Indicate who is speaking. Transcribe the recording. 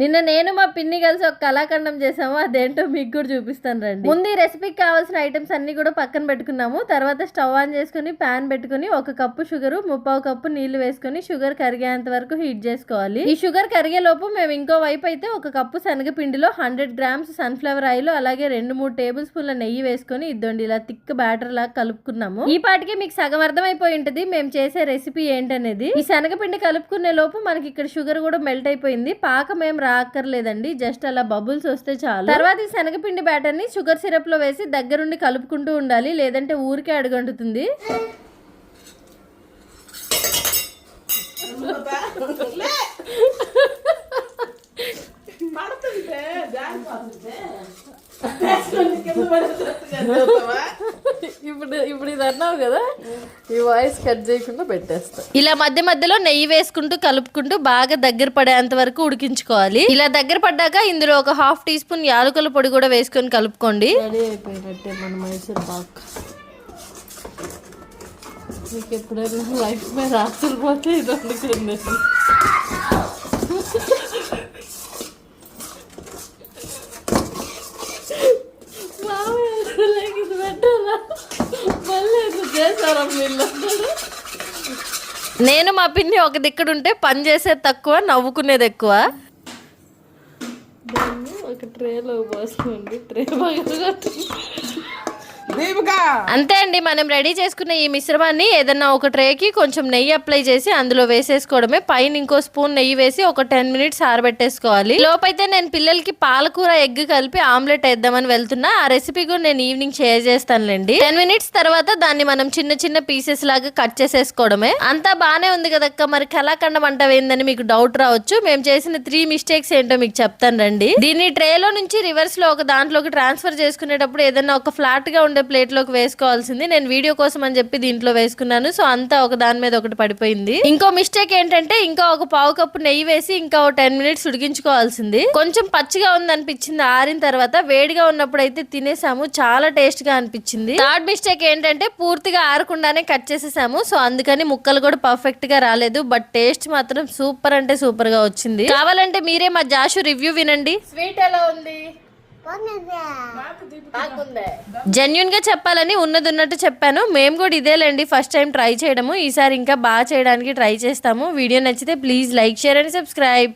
Speaker 1: నిన్న నేను మా పిన్ని కలిసి ఒక కళాఖండం చేసాము అదేంటో మీకు కూడా చూపిస్తాను రండి. ముందు ఈ రెసిపీకి కావాల్సిన ఐటమ్స్ అన్ని కూడా పక్కన పెట్టుకున్నాము. తర్వాత స్టవ్ ఆన్ చేసుకుని ప్యాన్ పెట్టుకుని ఒక కప్పు షుగర్ ముప్పావు కప్పు నీళ్ళు వేసుకుని షుగర్ కరిగేంత వరకు హీట్ చేసుకోవాలి. ఈ షుగర్ కరిగే లోపు మేము ఇంకో వైపు అయితే ఒక కప్పు శనగపిండిలో హండ్రెడ్ గ్రామ్స్ సన్ఫ్లవర్ ఆయిల్ అలాగే రెండు మూడు టేబుల్ స్పూన్ల నెయ్యి వేసుకొని ఇద్దండి ఇలా థిక్ బ్యాటర్ లాగా కలుపుకున్నాము. ఈ పాటికి మీకు సగం అర్థమైపోయి ఉంటది మేము చేసే రెసిపీ ఏంటనేది. ఈ శనగపిండి కలుపుకునే లోపు మనకి ఇక్కడ షుగర్ కూడా మెల్ట్ అయిపోయింది. పాకం మేము రాక్కర్లేదండి జస్ట్ అలా బబుల్స్ వస్తే చాలు. తర్వాత ఈ శనగపిండి బ్యాటర్ని షుగర్ సిరప్లో వేసి దగ్గరుండి కలుపుకుంటూ ఉండాలి. లేదంటే ఊరికే అడుగంటుతుంది.
Speaker 2: పడుతుంటే జారిపోతుంటే వేసుకొని కింద పడుతున్నట్టు చదువుతావా?
Speaker 1: ఇప్పుడు ఇది అన్నావు కదా ఈ వాయిస్ కట్ చేయకుండా పెట్టేస్తా. ఇలా మధ్య మధ్యలో నెయ్యి వేసుకుంటూ కలుపుకుంటూ బాగా దగ్గర పడేంత వరకు ఉడికించుకోవాలి. ఇలా దగ్గర పడ్డాక ఇందులో ఒక హాఫ్ టీ స్పూన్ యాలకుల పొడి కూడా వేసుకొని కలుపుకోండి. రెడీ అయిపోయినట్టే మన మైసూర్ పాక్. మీకు ఎప్పుడైనా లైఫ్ మీద ఆశలు పోతే ఇది వండుకుంది నేను మా పిన్ని ఒక దిక్కడుంటే పని చేసేది తక్కువ నవ్వుకునేది ఎక్కువ. ఒక ట్రేలో పోసుకోండి ట్రే బాగా అంతే అండి మనం రెడీ చేసుకున్న ఈ మిశ్రమాన్ని ఏదన్నా ఒక ట్రేకి కొంచెం నెయ్యి అప్లై చేసి అందులో వేసేసుకోవడమే. పైన ఇంకో స్పూన్ నెయ్యి వేసి ఒక టెన్ మినిట్స్ ఆరబెట్టేసుకోవాలి. లోపైతే నేను పిల్లలకి పాలకూర ఎగ్ కలిపి ఆమ్లెట్ వేద్దామని వెళ్తున్నా. ఆ రెసిపీ కూడా నేను ఈవినింగ్ షేర్ చేస్తానులేండి. టెన్ మినిట్స్ తర్వాత దాన్ని మనం చిన్న చిన్న పీసెస్ లాగా కట్ చేసేసుకోవడమే. అంతా బానే ఉంది కదక్క మరి కళాఖండం ఏందని మీకు డౌట్ రావచ్చు. మేము చేసిన త్రీ మిస్టేక్స్ ఏంటో మీకు చెప్తాను రండి. దీన్ని ట్రేలో నుంచి రివర్స్లో ఒక దాంట్లోకి ట్రాన్స్ఫర్ చేసుకునేటప్పుడు ఏదైనా ఒక ఫ్లాట్గా ఉండే ప్లేట్లోకి వేసుకోవాల్సింది. నేను వీడియో కోసం అని చెప్పి దీంట్లో వేసుకున్నాను. సో అంతా ఒక దాని మీద ఒకటి పడిపోయింది. ఇంకో మిస్టేక్ ఏంటంటే ఇంకా ఒక పావు కప్పు నెయ్యి వేసి ఇంకా ఒక టెన్ మినిట్స్ ఉడికించుకోవాల్సింది. కొంచెం పచ్చిగా ఉంది అనిపించింది ఆరిన తర్వాత వేడిగా ఉన్నప్పుడు అయితే తినేసాము. చాలా టేస్ట్గా అనిపించింది. థర్డ్ మిస్టేక్ ఏంటంటే పూర్తిగా ఆరకుండానే కట్ చేసేసాము. సో అందుకని ముక్కలు కూడా పర్ఫెక్ట్గా రాలేదు. బట్ టేస్ట్ మాత్రం సూపర్ అంటే సూపర్గా వచ్చింది. కావాలంటే మీరే మా జాషు రివ్యూ వినండి. స్వీట్ ఎలా ఉంది? జెన్యున్గా చెప్పాలని ఉన్నది ఉన్నట్టు చెప్పాను. మేము కూడా ఇదేలేండి ఫస్ట్ టైం ట్రై చేయడము. ఈసారి ఇంకా బాగా చేయడానికి ట్రై చేస్తాము. వీడియో నచ్చితే please like share and subscribe